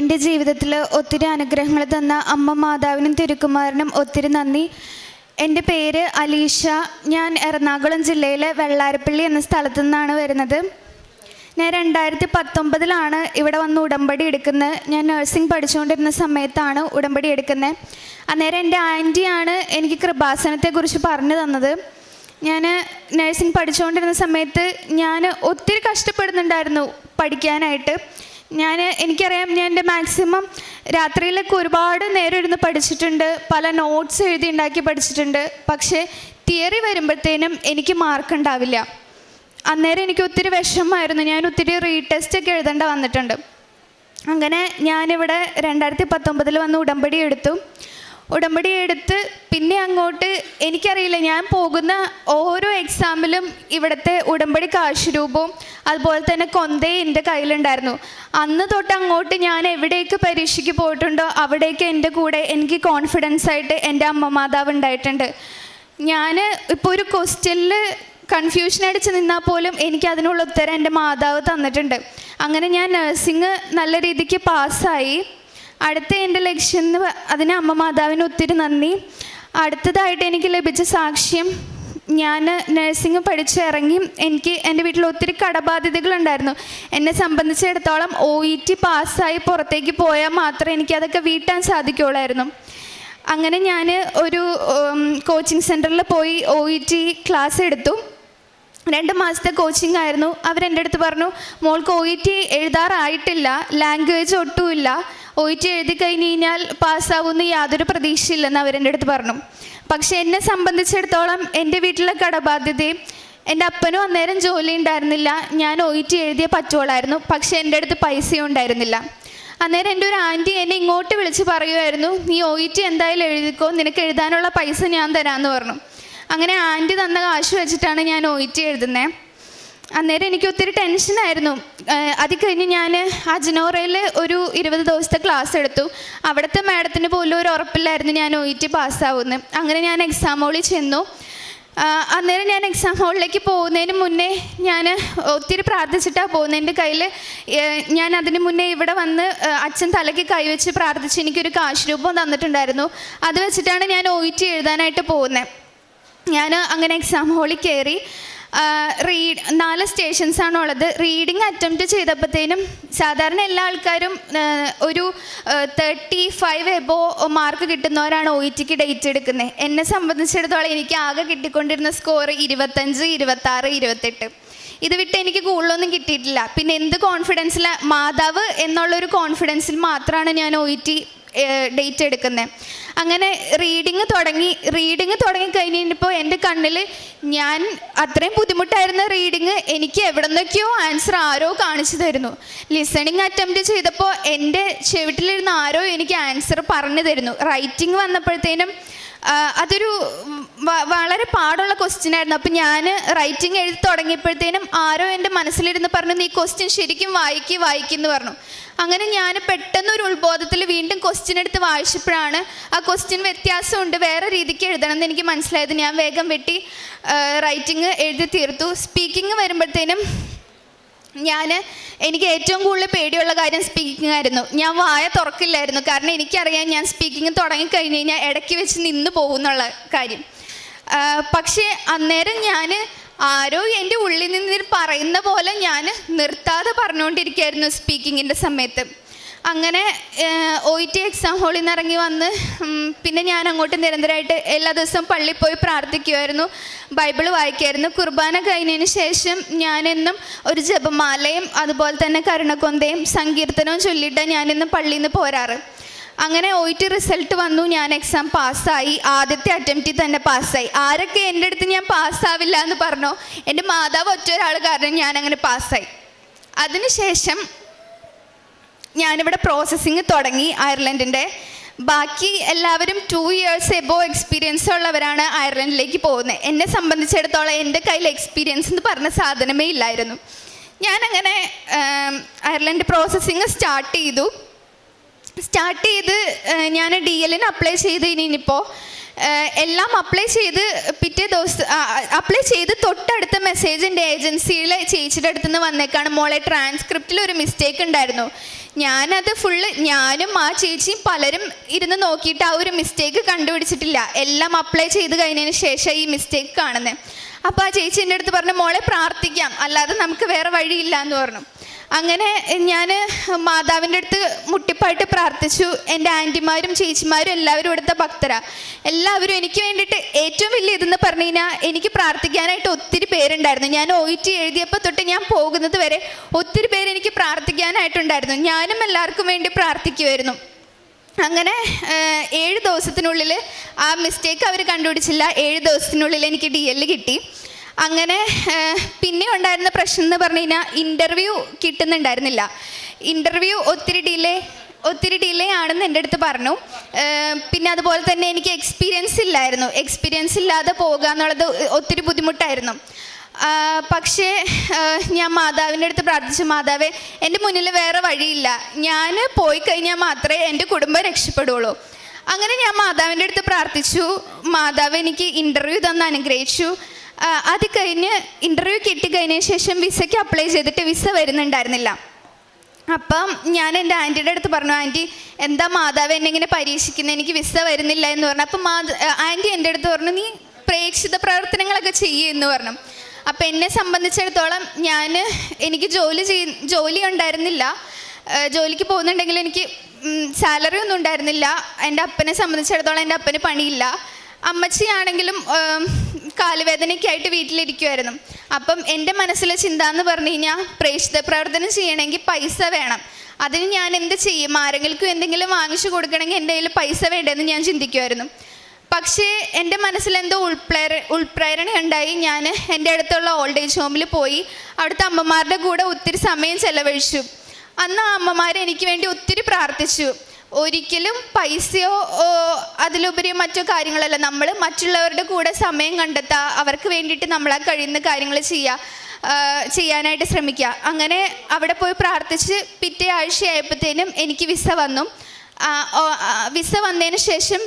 എന്റെ ജീവിതത്തിൽ ഒത്തിരി അനുഗ്രഹങ്ങൾ തന്ന അമ്മ മാതാവിനും തിരുക്കുമാരനും ഒത്തിരി നന്ദി. എന്റെ പേര് അലീഷ. ഞാൻ എറണാകുളം ജില്ലയിലെ വെള്ളാരപ്പള്ളി എന്ന സ്ഥലത്തു നിന്നാണ് വരുന്നത്. ഞാൻ രണ്ടായിരത്തി പത്തൊമ്പതിലാണ് ഇവിടെ വന്ന് ഉടമ്പടി എടുക്കുന്നത്. ഞാൻ നഴ്സിംഗ് പഠിച്ചുകൊണ്ടിരുന്ന സമയത്താണ് ഉടമ്പടി എടുക്കുന്നത്. അന്നേരം എന്റെ ആന്റിയാണ് എനിക്ക് കൃപാസനത്തെക്കുറിച്ച് പറഞ്ഞു തന്നത്. ഞാൻ നഴ്സിംഗ് പഠിച്ചുകൊണ്ടിരുന്ന സമയത്ത് ഞാൻ ഒത്തിരി കഷ്ടപ്പെടുന്നുണ്ടായിരുന്നു പഠിക്കാനായിട്ട്. ഞാൻ എനിക്കറിയാം ഞാൻ എന്റെ മാക്സിമം രാത്രിയിലൊക്കെ ഒരുപാട് നേരം ഇരുന്ന് പഠിച്ചിട്ടുണ്ട്. പല നോട്ട്സ് എഴുതി ഉണ്ടാക്കി പഠിച്ചിട്ടുണ്ട്. പക്ഷേ തിയറി വരുമ്പോഴത്തേനും എനിക്ക് മാർക്ക് ഉണ്ടാവില്ല. അന്നേരം എനിക്ക് ഒത്തിരി വിഷമമായിരുന്നു. ഞാൻ ഒത്തിരി റീടെസ്റ്റ് ഒക്കെ എഴുതേണ്ട വന്നിട്ടുണ്ട്. അങ്ങനെ ഞാനിവിടെ രണ്ടായിരത്തി പത്തൊമ്പതിൽ വന്ന് ഉടമ്പടി എടുത്തു. ഉടമ്പടി എടുത്ത് പിന്നെ അങ്ങോട്ട് എനിക്കറിയില്ല ഞാൻ പോകുന്ന ഓരോ എക്സാമിലും ഇവിടുത്തെ ഉടമ്പടി കാശ് രൂപവും അതുപോലെ തന്നെ കൊന്തയും എന്റെ കയ്യിലുണ്ടായിരുന്നു. അന്ന് തൊട്ട് അങ്ങോട്ട് ഞാൻ എവിടേക്ക് പരീക്ഷയ്ക്ക് പോയിട്ടുണ്ടോ അവിടേക്ക് എന്റെ കൂടെ എനിക്ക് കോൺഫിഡൻസ് ആയിട്ട് എന്റെ അമ്മ മാതാവ് ഉണ്ടായിട്ടുണ്ട്. ഞാൻ ഇപ്പോൾ ഒരു ക്വസ്റ്റ്യനിൽ കൺഫ്യൂഷൻ അടിച്ച് നിന്നാൽ പോലും എനിക്ക് അതിനുള്ള ഉത്തരം എന്റെ മാതാവ് തന്നിട്ടുണ്ട്. അങ്ങനെ ഞാൻ നഴ്സിംഗ് നല്ല രീതിക്ക് പാസ്സായി അടുത്ത എന്റെ ലക്ഷ്യം എന്ന് അതിന് അമ്മ മാതാവിന് ഒത്തിരി നന്ദി. അടുത്തതായിട്ട് എനിക്ക് ലഭിച്ച സാക്ഷ്യം ഞാൻ നഴ്സിംഗ് പഠിച്ച് ഇറങ്ങി എനിക്ക് എന്റെ വീട്ടിൽ ഒത്തിരി കടബാധ്യതകൾ ഉണ്ടായിരുന്നു എന്നെ സംബന്ധിച്ചിടത്തോളം ഒ ഇ ടി പാസ്സായി പുറത്തേക്ക് പോയാൽ മാത്രമേ എനിക്ക് അതൊക്കെ വീട്ടാൻ സാധിക്കുകയുള്ളായിരുന്നു. അങ്ങനെ ഞാൻ ഒരു കോച്ചിങ് സെന്ററിൽ പോയി ഒ ഇ ടി ക്ലാസ് എടുത്തു. രണ്ട് മാസത്തെ കോച്ചിങ് ആയിരുന്നു. അവരെന്റെ അടുത്ത് പറഞ്ഞു മോൾക്ക് ഒ ഇ ടി എഴുതാറായിട്ടില്ല ലാംഗ്വേജ് ഒട്ടുമില്ല. ഒ ടി എഴുതി കഴിഞ്ഞ് കഴിഞ്ഞാൽ പാസ്സാവുമെന്ന് യാതൊരു പ്രതീക്ഷയില്ലെന്ന് അവരെന്റെ അടുത്ത് പറഞ്ഞു. പക്ഷെ എന്നെ സംബന്ധിച്ചിടത്തോളം എന്റെ വീട്ടിലെ കടബാധ്യതയും എന്റെ അപ്പനും അന്നേരം ജോലി ഉണ്ടായിരുന്നില്ല. ഞാൻ ഒ ടി എഴുതിയ പറ്റുള്ളായിരുന്നു പക്ഷെ എന്റെ അടുത്ത് പൈസയും ഉണ്ടായിരുന്നില്ല. അന്നേരം എന്റെ ഒരു ആന്റി എന്നെ ഇങ്ങോട്ട് വിളിച്ച് പറയുമായിരുന്നു നീ ഒ ടി എന്തായാലും എഴുതിക്കോ നിനക്ക് എഴുതാനുള്ള പൈസ ഞാൻ തരാമെന്ന് പറഞ്ഞു. അങ്ങനെ ആന്റി തന്ന കാശ് വെച്ചിട്ടാണ് ഞാൻ ഒ ടി എഴുതുന്നത് അന്നേരം എനിക്ക് ഒത്തിരി ടെൻഷനായിരുന്നു അത് കഴിഞ്ഞ് ഞാൻ അജനോറയിൽ ഒരു ഇരുപത് ദിവസത്തെ ക്ലാസ് എടുത്തു. അവിടുത്തെ മാഡത്തിന് പോലും ഒരു ഉറപ്പില്ലായിരുന്നു ഞാൻ ഒ ഇ ടി പാസ്സാവുന്നത് അങ്ങനെ ഞാൻ എക്സാം ഹോളിൽ ചെന്നു. അന്നേരം ഞാൻ എക്സാം ഹോളിലേക്ക് പോകുന്നതിന് മുന്നേ ഞാൻ ഒത്തിരി പ്രാർത്ഥിച്ചിട്ടാണ് പോകുന്നത് എന്റെ കയ്യിൽ ഞാൻ അതിന് മുന്നേ ഇവിടെ വന്ന് അച്ഛൻ തലയ്ക്ക് കൈവച്ച് പ്രാർത്ഥിച്ച് എനിക്കൊരു കാശ് രൂപം തന്നിട്ടുണ്ടായിരുന്നു. അത് വെച്ചിട്ടാണ് ഞാൻ ഒ ഇ ടി എഴുതാനായിട്ട് പോകുന്നത് ഞാൻ അങ്ങനെ എക്സാം ഹോളിൽ കയറി. റീഡ് നാല് സ്റ്റേഷൻസ് ഉള്ളത് റീഡിങ് അറ്റംപ്റ്റ് ചെയ്തപ്പോഴത്തേനും സാധാരണ എല്ലാ ആൾക്കാരും ഒരു തേർട്ടി ഫൈവ് എബോ മാർക്ക് കിട്ടുന്നവരാണ് ഒ ഇ ടിക്ക് ഡേറ്റ് എടുക്കുന്നത് എന്നെ സംബന്ധിച്ചിടത്തോളം എനിക്ക് ആകെ കിട്ടിക്കൊണ്ടിരുന്ന സ്കോർ ഇരുപത്തഞ്ച് ഇരുപത്താറ് ഇരുപത്തെട്ട്. ഇത് വിട്ട് എനിക്ക് കൂടുതലൊന്നും കിട്ടിയിട്ടില്ല. പിന്നെ എന്ത് കോൺഫിഡൻസിൽ മാതാവ് എന്നുള്ളൊരു കോൺഫിഡൻസിൽ മാത്രമാണ് ഞാൻ ഒ ഇ ടി ഡേറ്റ് എടുക്കുന്നത് അങ്ങനെ റീഡിങ് തുടങ്ങി റീഡിങ് തുടങ്ങി കഴിഞ്ഞപ്പോൾ എന്റെ കണ്ണിൽ ഞാൻ അത്രയും ബുദ്ധിമുട്ടായിരുന്ന റീഡിങ് എനിക്ക് എവിടെ നിന്നൊക്കെയോ ആൻസർ ആരോ കാണിച്ചു തരുന്നു. ലിസണിങ് അറ്റംപ്റ്റ് ചെയ്തപ്പോൾ എന്റെ ചെവിട്ടിലിരുന്ന് ആരോ എനിക്ക് ആൻസർ പറഞ്ഞു തരുന്നു. റൈറ്റിംഗ് വന്നപ്പോഴത്തേനും അതൊരു വളരെ പാടുള്ള ക്വസ്റ്റ്യൻ ആയിരുന്നു. അപ്പം ഞാൻ റൈറ്റിംഗ് എഴുതി തുടങ്ങിയപ്പോഴത്തേനും ആരോ എന്റെ മനസ്സിലിരുന്ന് പറഞ്ഞു നീ ക്വസ്റ്റ്യൻ ശരിക്കും വായിക്കി വായിക്കുന്നു പറഞ്ഞു. അങ്ങനെ ഞാൻ പെട്ടെന്ന് ഒരു ഉത്ബോധത്തിൽ വീണ്ടും ക്വസ്റ്റ്യൻ എടുത്ത് വായിച്ചപ്പോഴാണ് ആ ക്വസ്റ്റ്യൻ വ്യത്യാസമുണ്ട്. വേറെ രീതിക്ക് എഴുതണം എന്ന് എനിക്ക് മനസ്സിലായത്. ഞാൻ വേഗം വെട്ടി റൈറ്റിംഗ് എഴുതി തീർത്തു. സ്പീക്കിംഗ് വരുമ്പോഴത്തേനും ഞാൻ എനിക്ക് ഏറ്റവും കൂടുതൽ പേടിയുള്ള കാര്യം സ്പീക്കിംഗ് ആയിരുന്നു. ഞാൻ വായ തുറക്കില്ലായിരുന്നു. കാരണം എനിക്കറിയാം ഞാൻ സ്പീക്കിംഗ് തുടങ്ങിക്കഴിഞ്ഞ് കഴിഞ്ഞാൽ ഇടയ്ക്ക് വെച്ച് നിന്ന് പോകുന്നുള്ള കാര്യം. പക്ഷേ അന്നേരം ഞാൻ ആരോ എന്റെ ഉള്ളിൽ നിന്ന് പറയുന്ന പോലെ ഞാൻ നിർത്താതെ പറഞ്ഞുകൊണ്ടിരിക്കുകയായിരുന്നു സ്പീക്കിങ്ങിന്റെ സമയത്ത്. അങ്ങനെ ഒ ടി എക്സാം ഹാളിൽ നിന്ന് ഇറങ്ങി വന്ന് പിന്നെ ഞാൻ അങ്ങോട്ട് നിരന്തരമായിട്ട് എല്ലാ ദിവസവും പള്ളിയിൽ പോയി പ്രാർത്ഥിക്കുമായിരുന്നു ബൈബിൾ വായിക്കുമായിരുന്നു കുർബാന കഴിഞ്ഞതിന് ശേഷം ഞാനെന്നും ഒരു ജപമാലയും അതുപോലെ തന്നെ കരുണക്കൊന്തയും സങ്കീർത്തനവും ചൊല്ലിയിട്ടാണ് ഞാനിന്ന് പള്ളിയിൽ നിന്ന് പോരാറ്. അങ്ങനെ ഒ ടി റിസൾട്ട് വന്നു. ഞാൻ എക്സാം പാസ്സായി ആദ്യത്തെ അറ്റംപ്റ്റിൽ തന്നെ പാസ്സായി ആരൊക്കെ എന്റെ അടുത്ത് ഞാൻ പാസ്സാവില്ല എന്ന് പറഞ്ഞോ? എന്റെ മാതാവ് ഒറ്റ ഒരാൾ കാരണം ഞാൻ അങ്ങനെ പാസ്സായി അതിനുശേഷം ഞാനിവിടെ പ്രോസസ്സിങ് തുടങ്ങി അയർലൻഡിന്റെ. ബാക്കി എല്ലാവരും ടു ഇയേഴ്സ് എബോ എക്സ്പീരിയൻസ് ഉള്ളവരാണ് അയർലൻഡിലേക്ക് പോകുന്നത്. എന്നെ സംബന്ധിച്ചിടത്തോളം എന്റെ കയ്യിൽ എക്സ്പീരിയൻസ് എന്ന് പറഞ്ഞ സാധനമേ ഇല്ലായിരുന്നു. ഞാനങ്ങനെ അയർലൻഡ് പ്രോസസ്സിങ് സ്റ്റാർട്ട് ചെയ്തു. സ്റ്റാർട്ട് ചെയ്ത് ഞാൻ ഡി എല്ലിന് അപ്ലൈ ചെയ്ത് ഇനിയിപ്പോൾ എല്ലാം അപ്ലൈ ചെയ്ത് പിറ്റേ ദിവസം അപ്ലൈ ചെയ്ത് തൊട്ടടുത്ത മെസ്സേജ് എന്റെ ഏജൻസിയിലെ ചേച്ചിയുടെ അടുത്ത് നിന്ന് വന്നേക്കാണ്. മോളെ ട്രാൻസ്ക്രിപ്റ്റിൽ ഒരു മിസ്റ്റേക്ക് ഉണ്ടായിരുന്നു. ഞാനത് ഫുള്ള് ഞാനും ആ ചേച്ചിയും പലരും ഇരുന്ന് നോക്കിയിട്ട് ആ ഒരു മിസ്റ്റേക്ക് കണ്ടുപിടിച്ചിട്ടില്ല. എല്ലാം അപ്ലൈ ചെയ്ത് കഴിഞ്ഞതിന് ശേഷം ഈ മിസ്റ്റേക്ക് കാണുന്നത് അപ്പോൾ ആ ചേച്ചി എന്റെ അടുത്ത് പറഞ്ഞു മോളെ പ്രാർത്ഥിക്കാം അല്ലാതെ നമുക്ക് വേറെ വഴിയില്ല എന്ന് പറഞ്ഞു. അങ്ങനെ ഞാൻ മാതാവിന്റെ അടുത്ത് മുട്ടിപ്പായിട്ട് പ്രാർത്ഥിച്ചു. എന്റെ ആന്റിമാരും ചേച്ചിമാരും എല്ലാവരും ഇവിടുത്തെ ഭക്തരാ. എല്ലാവരും എനിക്ക് വേണ്ടിയിട്ട് ഏറ്റവും വലിയ ഇതെന്ന് പറഞ്ഞു കഴിഞ്ഞാൽ എനിക്ക് പ്രാർത്ഥിക്കാനായിട്ട് ഒത്തിരി പേരുണ്ടായിരുന്നു. ഞാൻ ഒ ടി എഴുതിയപ്പോൾ തൊട്ട് ഞാൻ പോകുന്നത് വരെ ഒത്തിരി പേര് എനിക്ക് പ്രാർത്ഥിക്കാനായിട്ടുണ്ടായിരുന്നു. ഞാനും എല്ലാവർക്കും വേണ്ടി പ്രാർത്ഥിക്കുമായിരുന്നു അങ്ങനെ ഏഴ് ദിവസത്തിനുള്ളിൽ ആ മിസ്റ്റേക്ക് അവർ കണ്ടുപിടിച്ചില്ല. ഏഴ് ദിവസത്തിനുള്ളിൽ എനിക്ക് ഡി എൽ കിട്ടി. അങ്ങനെ പിന്നെ ഉണ്ടായിരുന്ന പ്രശ്നം എന്ന് പറഞ്ഞു കഴിഞ്ഞാൽ ഇന്റർവ്യൂ കിട്ടുന്നുണ്ടായിരുന്നില്ല. ഇന്റർവ്യൂ ഒത്തിരി ഡിലേ ഒത്തിരി ഡിലേ ആണെന്ന് എന്റെ അടുത്ത് പറഞ്ഞു. പിന്നെ അതുപോലെ തന്നെ എനിക്ക് എക്സ്പീരിയൻസ് ഇല്ലായിരുന്നു. എക്സ്പീരിയൻസ് ഇല്ലാതെ പോകുക എന്നുള്ളത് ഒത്തിരി ബുദ്ധിമുട്ടായിരുന്നു. പക്ഷേ ഞാൻ മാതാവിന്റെ അടുത്ത് പ്രാർത്ഥിച്ചു മാതാവേ എന്റെ മുന്നിൽ വേറെ വഴിയില്ല. ഞാൻ പോയി കഴിഞ്ഞാൽ മാത്രമേ എന്റെ കുടുംബം രക്ഷപ്പെടുള്ളൂ. അങ്ങനെ ഞാൻ മാതാവിന്റെ അടുത്ത് പ്രാർത്ഥിച്ചു. മാതാവ് എനിക്ക് ഇന്റർവ്യൂ തന്ന് അനുഗ്രഹിച്ചു. അത് കഴിഞ്ഞ് ഇന്റർവ്യൂ കിട്ടിക്കഴിഞ്ഞതിന് ശേഷം വിസയ്ക്ക് അപ്ലൈ ചെയ്തിട്ട് വിസ വരുന്നുണ്ടായിരുന്നില്ല. അപ്പം ഞാൻ എന്റെ ആന്റിയുടെ അടുത്ത് പറഞ്ഞു ആന്റി എന്താ മാതാവ് എന്നെ ഇങ്ങനെ പരീക്ഷിക്കുന്നത് എനിക്ക് വിസ വരുന്നില്ല എന്ന് പറഞ്ഞു. അപ്പം മാത ആന്റി എന്റെ അടുത്ത് പറഞ്ഞു നീ പ്രേക്ഷിത പ്രവർത്തനങ്ങളൊക്കെ ചെയ്യുമെന്ന് പറഞ്ഞു. അപ്പം എന്നെ സംബന്ധിച്ചിടത്തോളം ഞാൻ എനിക്ക് ജോലി ചെയ് ജോലി ഉണ്ടായിരുന്നില്ല. ജോലിക്ക് പോകുന്നുണ്ടെങ്കിൽ എനിക്ക് സാലറി ഒന്നും ഉണ്ടായിരുന്നില്ല. എന്റെ അപ്പനെ സംബന്ധിച്ചിടത്തോളം എന്റെ അപ്പന് പണിയില്ല. അമ്മച്ചിയാണെങ്കിലും കാലുവേദനയ്ക്കായിട്ട് വീട്ടിലിരിക്കുമായിരുന്നു അപ്പം എന്റെ മനസ്സിലെ ചിന്ത എന്ന് പറഞ്ഞു കഴിഞ്ഞാൽ പ്രേക്ഷിത പ്രവർത്തനം ചെയ്യണമെങ്കിൽ പൈസ വേണം. അതിന് ഞാൻ എന്ത് ചെയ്യും? ആരെങ്കിലും എന്തെങ്കിലും വാങ്ങിച്ചു കൊടുക്കണമെങ്കിൽ എന്റെ കയ്യിൽ പൈസ വേണ്ടതെന്ന് ഞാൻ ചിന്തിക്കുമായിരുന്നു പക്ഷേ എന്റെ മനസ്സിൽ എന്തോ ഉൾപ്രേര ഉൾപ്രേരണ ഉണ്ടായി ഞാൻ എന്റെ അടുത്തുള്ള ഓൾഡ് ഏജ് ഹോമിൽ പോയി. അവിടുത്തെ അമ്മമാരുടെ കൂടെ ഒത്തിരി സമയം ചെലവഴിച്ചു. അന്ന് ആ അമ്മമാർ എനിക്ക് വേണ്ടി ഒത്തിരി പ്രാർത്ഥിച്ചു. ഒരിക്കലും പൈസയോ അതിലുപരി മറ്റു കാര്യങ്ങളല്ല. നമ്മൾ മറ്റുള്ളവരുടെ കൂടെ സമയം കണ്ടെത്തുക അവർക്ക് വേണ്ടിയിട്ട് നമ്മളാ കഴിയുന്ന കാര്യങ്ങൾ ചെയ്യുക ചെയ്യാനായിട്ട് ശ്രമിക്കുക അങ്ങനെ അവിടെ പോയി പ്രാർത്ഥിച്ച് പിറ്റേ ആഴ്ചയായപ്പോഴത്തേനും എനിക്ക് വിസ വന്നു. വിസ വന്നതിന് ശേഷം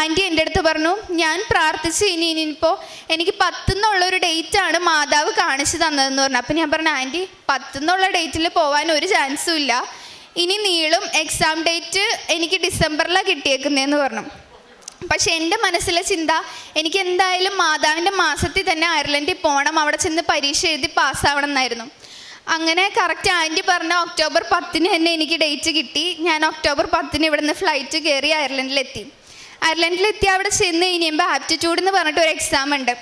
ആന്റി എന്റെ അടുത്ത് പറഞ്ഞു ഞാൻ പ്രാർത്ഥിച്ച് ഇനി ഇനിയിപ്പോൾ എനിക്ക് പത്തുനിന്നുള്ളൊരു ഡേറ്റാണ് മാതാവ് കാണിച്ചു തന്നതെന്ന് പറഞ്ഞു. അപ്പം ഞാൻ പറഞ്ഞു ആന്റി പത്തുനിന്നുള്ള ഡേറ്റിൽ പോകാൻ ഒരു ചാൻസും ഇല്ല. ഇനി നീളും എക്സാം ഡേറ്റ് എനിക്ക് ഡിസംബറിലാണ് കിട്ടിയേക്കുന്നതെന്ന് പറഞ്ഞു. പക്ഷെ എന്റെ മനസ്സിലെ ചിന്ത എനിക്ക് എന്തായാലും മാതാവിന്റെ മാസത്തിൽ തന്നെ അയർലൻഡിൽ പോകണം അവിടെ ചെന്ന് പരീക്ഷ എഴുതി പാസ്സാവണം എന്നായിരുന്നു. അങ്ങനെ കറക്റ്റ് ആന്റി പറഞ്ഞ ഒക്ടോബർ പത്തിന് തന്നെ എനിക്ക് ഡേറ്റ് കിട്ടി. ഞാൻ ഒക്ടോബർ പത്തിന് ഇവിടുന്ന് ഫ്ലൈറ്റ് കയറി അയർലൻഡിലെത്തി. അയർലൻഡിലെത്തി അവിടെ ചെന്ന് കഴിയുമ്പോൾ ആപ്റ്റിറ്റ്യൂഡ് എന്ന് പറഞ്ഞിട്ട് ഒരു എക്സാം ഉണ്ട്.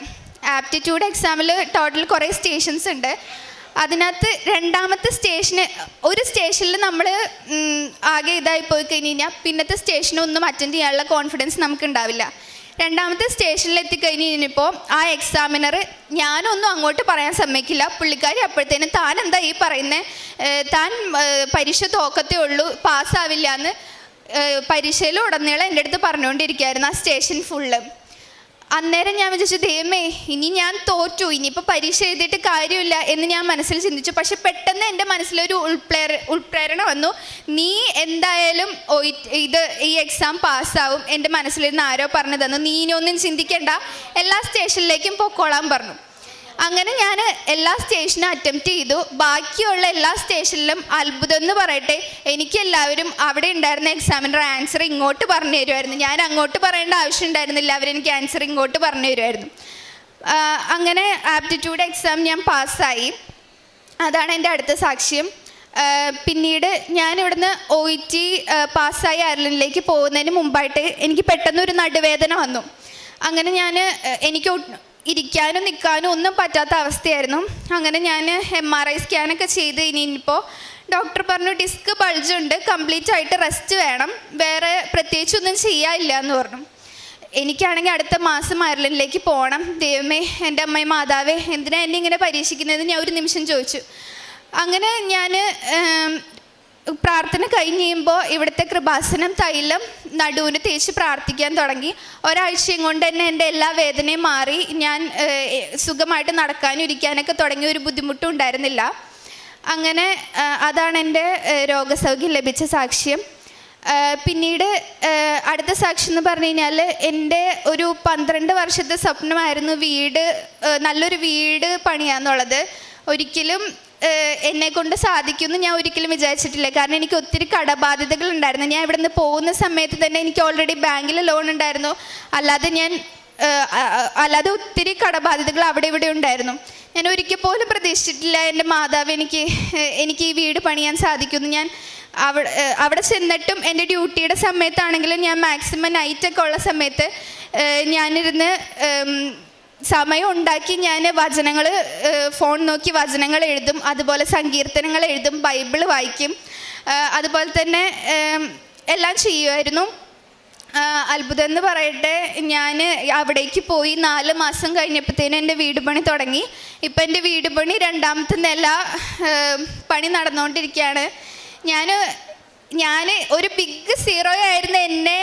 ആപ്റ്റിറ്റ്യൂഡ് എക്സാമിൽ ടോട്ടൽ കുറേ സ്റ്റേഷൻസ് ഉണ്ട്. അതിനകത്ത് രണ്ടാമത്തെ സ്റ്റേഷന് ഒരു സ്റ്റേഷനിൽ നമ്മൾ ആകെ ഇതായി പോയി കഴിഞ്ഞ് കഴിഞ്ഞാൽ പിന്നത്തെ സ്റ്റേഷനൊന്നും അറ്റൻഡ് ചെയ്യാനുള്ള കോൺഫിഡൻസ് നമുക്ക് ഉണ്ടാവില്ല രണ്ടാമത്തെ സ്റ്റേഷനിൽ എത്തിക്കഴിഞ്ഞ് കഴിഞ്ഞപ്പോൾ ആ എക്സാമിനർ ഞാനൊന്നും അങ്ങോട്ട് പറയാൻ സമ്മതിക്കില്ല. പുള്ളിക്കാരി അപ്പോഴത്തേനും താൻ എന്താ ഈ പറയുന്നത് താൻ പരീക്ഷ തോക്കത്തേ ഉള്ളൂ പാസ്സാവില്ല എന്ന് പരീക്ഷയിൽ ഉടനീളം എന്റെ അടുത്ത് പറഞ്ഞുകൊണ്ടിരിക്കുകയായിരുന്നു ആ സ്റ്റേഷൻ ഫുള്ള് അന്നേരം ഞാൻ വിചാരിച്ചു ദൈവമേ ഇനി ഞാൻ തോറ്റു. ഇനിയിപ്പോൾ പരീക്ഷ എഴുതിയിട്ട് കാര്യമില്ല എന്ന് ഞാൻ മനസ്സിൽ ചിന്തിച്ചു. പക്ഷെ പെട്ടെന്ന് എന്റെ മനസ്സിലൊരു ഉൾപ്രേര ഉൾപ്രേരണ വന്നു. നീ എന്തായാലും ഇത് ഈ എക്സാം പാസ്സാവും. എന്റെ മനസ്സിലിരുന്ന് ആരോ പറഞ്ഞു തന്നു നീ ഇനിയൊന്നും ചിന്തിക്കേണ്ട. എല്ലാ സ്റ്റേഷനിലേക്കും പൊക്കോളാൻ പറഞ്ഞു. അങ്ങനെ ഞാൻ എല്ലാ സ്റ്റേഷനും അറ്റംപ്റ്റ് ചെയ്തു. ബാക്കിയുള്ള എല്ലാ സ്റ്റേഷനിലും അത്ഭുതം എന്ന് പറയട്ടെ എനിക്ക് എല്ലാവരും അവിടെ ഉണ്ടായിരുന്ന എക്സാമിന്റെ ആൻസർ ഇങ്ങോട്ട് പറഞ്ഞു തരുമായിരുന്നു ഞാൻ അങ്ങോട്ട് പറയേണ്ട ആവശ്യം ഉണ്ടായിരുന്നില്ല അവരെനിക്ക് ആൻസർ ഇങ്ങോട്ട് പറഞ്ഞു തരുമായിരുന്നു അങ്ങനെ ആപ്റ്റിറ്റ്യൂഡ് എക്സാം ഞാൻ പാസ്സായി. അതാണ് എന്റെ അടുത്ത സാക്ഷ്യം. പിന്നീട് ഞാൻ ഇവിടുന്ന് ഒ ഇ ടി പാസ്സായി അയർലൻഡിലേക്ക് പോകുന്നതിന് മുമ്പായിട്ട് എനിക്ക് പെട്ടെന്ന് ഒരു നടുവേദന വന്നു. അങ്ങനെ ഞാൻ എനിക്ക് ഇരിക്കാനും നിൽക്കാനും ഒന്നും പറ്റാത്ത അവസ്ഥയായിരുന്നു. അങ്ങനെ ഞാൻ എം ആർ ഐ സ്കാനൊക്കെ ചെയ്ത് ഇനിയിപ്പോൾ ഡോക്ടർ പറഞ്ഞു ഡിസ്ക് ബൾജുണ്ട് കംപ്ലീറ്റ് ആയിട്ട് റെസ്റ്റ് വേണം. വേറെ പ്രത്യേകിച്ചൊന്നും ചെയ്യാനില്ല എന്ന് പറഞ്ഞു. എനിക്കാണെങ്കിൽ അടുത്ത മാസം അയർലൻഡിലേക്ക് പോകണം. ദൈവമേ എന്റെ അമ്മയും മാതാവേ എന്തിനാ എന്നെ ഇങ്ങനെ പരീക്ഷിക്കുന്നത്? ഞാൻ ഒരു നിമിഷം ചോദിച്ചു. അങ്ങനെ ഞാൻ പ്രാർത്ഥന കഴിഞ്ഞ് കഴിയുമ്പോൾ ഇവിടുത്തെ കൃപാസനം തൈലം നടുവിന് തേച്ച് പ്രാർത്ഥിക്കാൻ തുടങ്ങി. ഒരാഴ്ചയും കൊണ്ട് തന്നെ എന്റെ എല്ലാ വേദനയും മാറി. ഞാൻ സുഖമായിട്ട് നടക്കാനും ഇരിക്കാനൊക്കെ തുടങ്ങിയ ഒരു ബുദ്ധിമുട്ടും ഉണ്ടായിരുന്നില്ല. അങ്ങനെ അതാണ് എന്റെ രോഗസൗഖ്യം ലഭിച്ച സാക്ഷ്യം. പിന്നീട് അടുത്ത സാക്ഷി എന്ന് പറഞ്ഞു കഴിഞ്ഞാൽ എന്റെ ഒരു പന്ത്രണ്ട് വർഷത്തെ സ്വപ്നമായിരുന്നു വീട് നല്ലൊരു വീട് പണിയാന്നുള്ളത്. ഒരിക്കലും എന്നെ കൊണ്ട് സാധിക്കുമെന്ന് ഞാൻ ഒരിക്കലും വിചാരിച്ചിട്ടില്ല. കാരണം എനിക്ക് ഒത്തിരി കടബാധ്യതകൾ ഉണ്ടായിരുന്നു. ഞാൻ ഇവിടെ നിന്ന് പോകുന്ന സമയത്ത് തന്നെ എനിക്ക് ഓൾറെഡി ബാങ്കിൽ ലോൺ ഉണ്ടായിരുന്നു. അല്ലാതെ ഞാൻ അല്ലാതെ ഒത്തിരി കടബാധ്യതകൾ അവിടെ ഇവിടെ ഉണ്ടായിരുന്നു. ഞാൻ ഒരിക്കൽ പോലും പ്രതീക്ഷിച്ചിട്ടില്ല എന്റെ മാതാവ് എനിക്ക് എനിക്ക് ഈ വീട് പണിയാൻ സാധിക്കുമെന്ന്. ഞാൻ അവിടെ അവിടെ ചെന്നിട്ടും എന്റെ ഡ്യൂട്ടിയുടെ സമയത്താണെങ്കിലും ഞാൻ മാക്സിമം നൈറ്റൊക്കെ ഉള്ള സമയത്ത് ഞാനിരുന്ന് സമയം ഉണ്ടാക്കി ഞാൻ വചനങ്ങൾ ഫോൺ നോക്കി വചനങ്ങൾ എഴുതും അതുപോലെ സങ്കീർത്തനങ്ങൾ എഴുതും ബൈബിൾ വായിക്കും അതുപോലെ തന്നെ എല്ലാം ചെയ്യുമായിരുന്നു. അത്ഭുതം എന്ന് പറയട്ടെ ഞാൻ അവിടേക്ക് പോയി നാല് മാസം കഴിഞ്ഞപ്പോഴത്തേനും എന്റെ വീട് പണി തുടങ്ങി. ഇപ്പം എന്റെ വീട് പണി രണ്ടാമത്തെ നില പണി നടന്നുകൊണ്ടിരിക്കുകയാണ്. ഞാൻ ഞാൻ ഒരു ബിഗ് സീറോ ആയിരുന്നു എന്നെ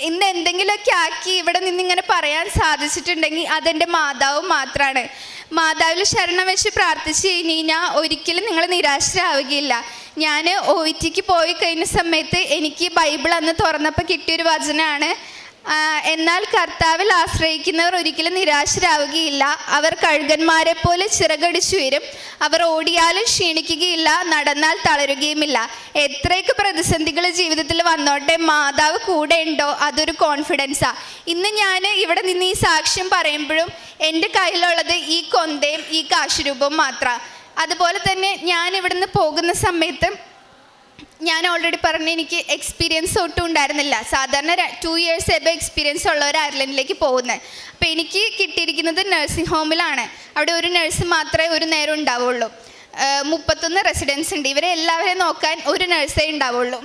ഇന്ന് എന്തെങ്കിലുമൊക്കെ ആക്കി ഇവിടെ നിന്ന് ഇങ്ങനെ പറയാൻ സാധിച്ചിട്ടുണ്ടെങ്കിൽ അതെന്റെ മാതാവ് മാത്രമാണ് മാതാവിൽ ശരണം വെച്ച് പ്രാർത്ഥിച്ചു കഴിഞ്ഞ് കഴിഞ്ഞാൽ ഒരിക്കലും നിങ്ങൾ നിരാശരാവുകയില്ല. ഞാൻ ഒ പോയി കഴിഞ്ഞ സമയത്ത് എനിക്ക് ബൈബിൾ അന്ന് തുറന്നപ്പോൾ കിട്ടിയൊരു വചനമാണ് എന്നാൽ കർത്താവിൽ ആശ്രയിക്കുന്നവർ ഒരിക്കലും നിരാശരാവുകയില്ല. അവർ കഴുകന്മാരെ പോലെ ചിറകടിച്ചു വരും അവർ ഓടിയാലും ക്ഷീണിക്കുകയില്ല. നടന്നാൽ തളരുകയുമില്ല. എത്രയൊക്കെ പ്രതിസന്ധികൾ ജീവിതത്തിൽ വന്നോട്ടെ മാതാവ് കൂടെ ഉണ്ടോ? അതൊരു കോൺഫിഡൻസാ ഇന്ന് ഞാൻ ഇവിടെ നിന്ന് ഈ സാക്ഷ്യം പറയുമ്പോഴും എന്റെ കയ്യിലുള്ളത് ഈ കൊന്തയും ഈ കാശുരൂപവും മാത്രമാണ് അതുപോലെ തന്നെ ഞാൻ ഇവിടുന്ന് പോകുന്ന സമയത്ത് ഞാൻ ഓൾറെഡി പറഞ്ഞ എനിക്ക് എക്സ്പീരിയൻസ് ഒട്ടും ഉണ്ടായിരുന്നില്ല. സാധാരണ ടു ഇയേഴ്സ് എബോ എക്സ്പീരിയൻസ് ഉള്ളവർ അയർലൻഡിലേക്ക് പോകുന്നത് അപ്പോൾ എനിക്ക് കിട്ടിയിരിക്കുന്നത് നഴ്സിംഗ് ഹോമിലാണ് അവിടെ ഒരു നഴ്സ് മാത്രമേ ഒരു നേരം ഉണ്ടാവുള്ളൂ. മുപ്പത്തൊന്ന് റെസിഡൻസ് ഉണ്ട്. ഇവരെ എല്ലാവരെയും നോക്കാൻ ഒരു നഴ്സേ ഉണ്ടാവുള്ളൂ.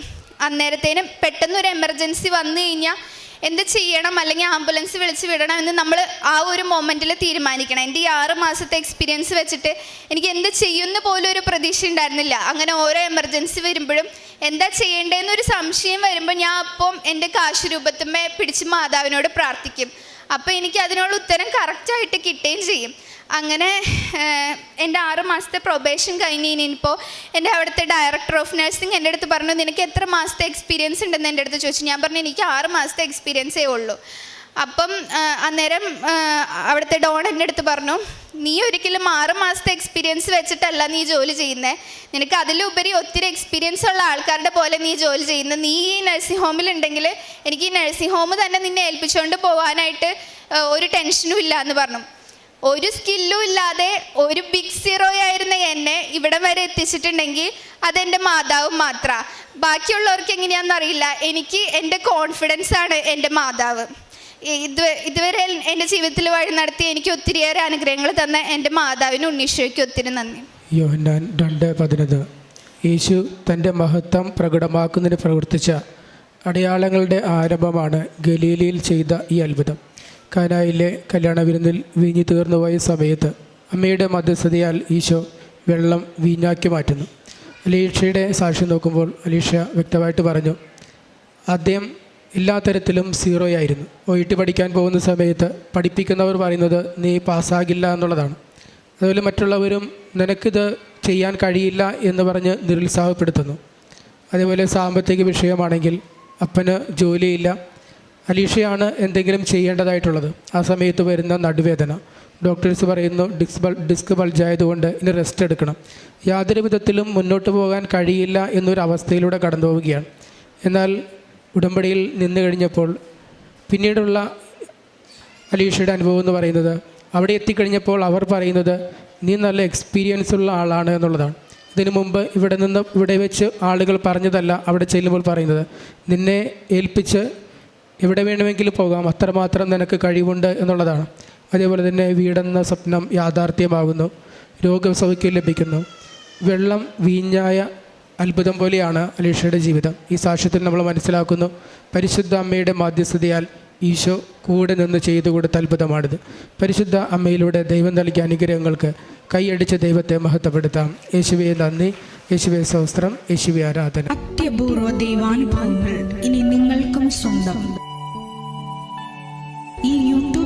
അന്നേരത്തേനും പെട്ടെന്ന് ഒരു എമർജൻസി വന്നു കഴിഞ്ഞാൽ എന്ത് ചെയ്യണം അല്ലെങ്കിൽ ആംബുലൻസ് വിളിച്ച് വിടണം എന്ന് നമ്മൾ ആ ഒരു മൊമെന്റിൽ തീരുമാനിക്കണം. എന്റെ ഈ ആറ് മാസത്തെ എക്സ്പീരിയൻസ് വെച്ചിട്ട് എനിക്ക് എന്ത് ചെയ്യുമെന്ന് പോലും ഒരു പ്രതീക്ഷ ഉണ്ടായിരുന്നില്ല. അങ്ങനെ ഓരോ എമർജൻസി വരുമ്പോഴും എന്താ ചെയ്യേണ്ടതെന്നൊരു സംശയം വരുമ്പോൾ ഞാൻ അപ്പം എന്റെ കാശ് രൂപത്തുമ്മേ പിടിച്ച് മാതാവിനോട് പ്രാർത്ഥിക്കും. അപ്പോൾ എനിക്ക് അതിനുള്ള ഉത്തരം കറക്റ്റായിട്ട് കിട്ടുകയും ചെയ്യും. അങ്ങനെ എന്റെ ആറ് മാസത്തെ പ്രൊബേഷൻ കഴിഞ്ഞ് ഇനിയിപ്പോൾ എന്റെ അവിടുത്തെ ഡയറക്ടർ ഓഫ് നഴ്സിംഗ് എന്റെ അടുത്ത് പറഞ്ഞു നിനക്ക് എത്ര മാസത്തെ എക്സ്പീരിയൻസ് ഉണ്ടെന്ന് എന്റെ അടുത്ത് ചോദിച്ചു. ഞാൻ പറഞ്ഞു എനിക്ക് ആറ് മാസത്തെ എക്സ്പീരിയൻസേ ഉള്ളൂ. അപ്പം അന്നേരം അവിടുത്തെ ഡോൺ എന്റെ അടുത്ത് പറഞ്ഞു നീ ഒരിക്കലും ആറ് മാസത്തെ എക്സ്പീരിയൻസ് വെച്ചിട്ടല്ല നീ ജോലി ചെയ്യുന്നത് നിനക്ക് അതിലുപരി ഒത്തിരി എക്സ്പീരിയൻസ് ഉള്ള ആൾക്കാരുടെ പോലെ നീ ജോലി ചെയ്യുന്നത് നീ ഈ നഴ്സിംഗ് ഹോമിലുണ്ടെങ്കിൽ എനിക്ക് ഈ നഴ്സിംഗ് ഹോം തന്നെ നിന്നെ ഏൽപ്പിച്ചുകൊണ്ട് പോകാനായിട്ട് ഒരു ടെൻഷനും ഇല്ല എന്ന് പറഞ്ഞു. ഒരു സ്കില്ലും ഇല്ലാതെ ഒരു ബിഗ് സീറോ എന്നെ ഇവിടം വരെ എത്തിച്ചിട്ടുണ്ടെങ്കിൽ അതെന്റെ മാതാവ് മാത്രമാണ് ബാക്കിയുള്ളവർക്ക് എങ്ങനെയാണെന്ന് അറിയില്ല. എനിക്ക് എന്റെ കോൺഫിഡൻസ് ആണ് എന്റെ മാതാവ്. ഇത് ഇതുവരെ എന്റെ ജീവിതത്തിൽ വഴി നടത്തി എനിക്ക് ഒത്തിരിയേറെ അനുഗ്രഹങ്ങൾ തന്ന എന്റെ മാതാവിന് ഉണ്ണീശോയ്ക്ക് ഒത്തിരി നന്ദി. യോഹന്നാൻ രണ്ട് പതിനൊന്ന്. യേശു തന്റെ മഹത്വം പ്രകടമാക്കുന്നതിന് പ്രവർത്തിച്ച അടയാളങ്ങളുടെ ആരംഭമാണ് ഗലീലിയിൽ ചെയ്ത ഈ അത്ഭുതം. കാനായിലെ കല്യാണ വിരുന്നിൽ വീഞ്ഞു തീർന്നുപോയ സമയത്ത് അമ്മയുടെ മധ്യസ്ഥതയാൽ ഈശോ വെള്ളം വീഞ്ഞാക്കി മാറ്റുന്നു. അലീഷയുടെ സാക്ഷ്യം നോക്കുമ്പോൾ അലീഷ വ്യക്തമായിട്ട് പറഞ്ഞു അദ്ദേഹം എല്ലാ തരത്തിലും സീറോ ആയിരുന്നു. ഒ പഠിക്കാൻ പോകുന്ന സമയത്ത് പഠിപ്പിക്കുന്നവർ പറയുന്നത് നീ പാസ്സാകില്ല എന്നുള്ളതാണ്. അതുപോലെ മറ്റുള്ളവരും നിനക്കിത് ചെയ്യാൻ കഴിയില്ല എന്ന് പറഞ്ഞ് നിരുത്സാഹപ്പെടുത്തുന്നു. അതേപോലെ സാമ്പത്തിക വിഷയമാണെങ്കിൽ അപ്പന് ജോലിയില്ല. അലീഷയാണ് എന്തെങ്കിലും ചെയ്യേണ്ടതായിട്ടുള്ളത്. ആ സമയത്ത് വരുന്ന നടുവേദന. ഡോക്ടേഴ്സ് പറയുന്നു ഡിസ്ക് ബൾ ഡിസ്ക് ബൾജായതുകൊണ്ട് ഇനി റെസ്റ്റ് എടുക്കണം. യാതൊരു വിധത്തിലും മുന്നോട്ട് പോകാൻ കഴിയില്ല എന്നൊരു അവസ്ഥയിലൂടെ കടന്നു പോവുകയാണ്. എന്നാൽ ഉടമ്പടിയിൽ നിന്ന് കഴിഞ്ഞപ്പോൾ പിന്നീടുള്ള അലീഷയുടെ അനുഭവം എന്ന് പറയുന്നത് അവിടെ എത്തിക്കഴിഞ്ഞപ്പോൾ അവർ പറയുന്നത് നീ നല്ല എക്സ്പീരിയൻസ് ഉള്ള ആളാണ് എന്നുള്ളതാണ്. ഇതിനു മുമ്പ് ഇവിടെ നിന്ന് ഇവിടെ വെച്ച് ആളുകൾ പറഞ്ഞതല്ല അവിടെ ചെല്ലുമ്പോൾ പറയുന്നത്. നിന്നെ ഏൽപ്പിച്ച് എവിടെ വേണമെങ്കിലും പോകാം. അത്രമാത്രം നിനക്ക് കഴിവുണ്ട് എന്നുള്ളതാണ്. അതേപോലെ തന്നെ വീടെന്ന സ്വപ്നം യാഥാർത്ഥ്യമാകുന്നു രോഗസൗഖ്യം ലഭിക്കുന്നു. വെള്ളം വീഞ്ഞായ അത്ഭുതം പോലെയാണ് അലീഷയുടെ ജീവിതം. ഈ സാക്ഷ്യത്തിൽ നമ്മൾ മനസ്സിലാക്കുന്നു പരിശുദ്ധ അമ്മയുടെ മാധ്യസ്ഥതയാൽ ഈശോ കൂടെ നിന്ന് ചെയ്തു കൊടുത്ത അത്ഭുതമാണിത്. പരിശുദ്ധ അമ്മയിലൂടെ ദൈവം നൽകിയ അനുഗ്രഹങ്ങൾക്ക് കൈയടിച്ച ദൈവത്തെ മഹത്വപ്പെടുത്താം. യേശുവെ നന്ദി. യേശുവെ സഹസ്രം യേശുവെ ആരാധന. അത്യപൂർവ ദൈവാനുഭവങ്ങൾ ഇനി നിങ്ങൾക്കും സ്വന്തം.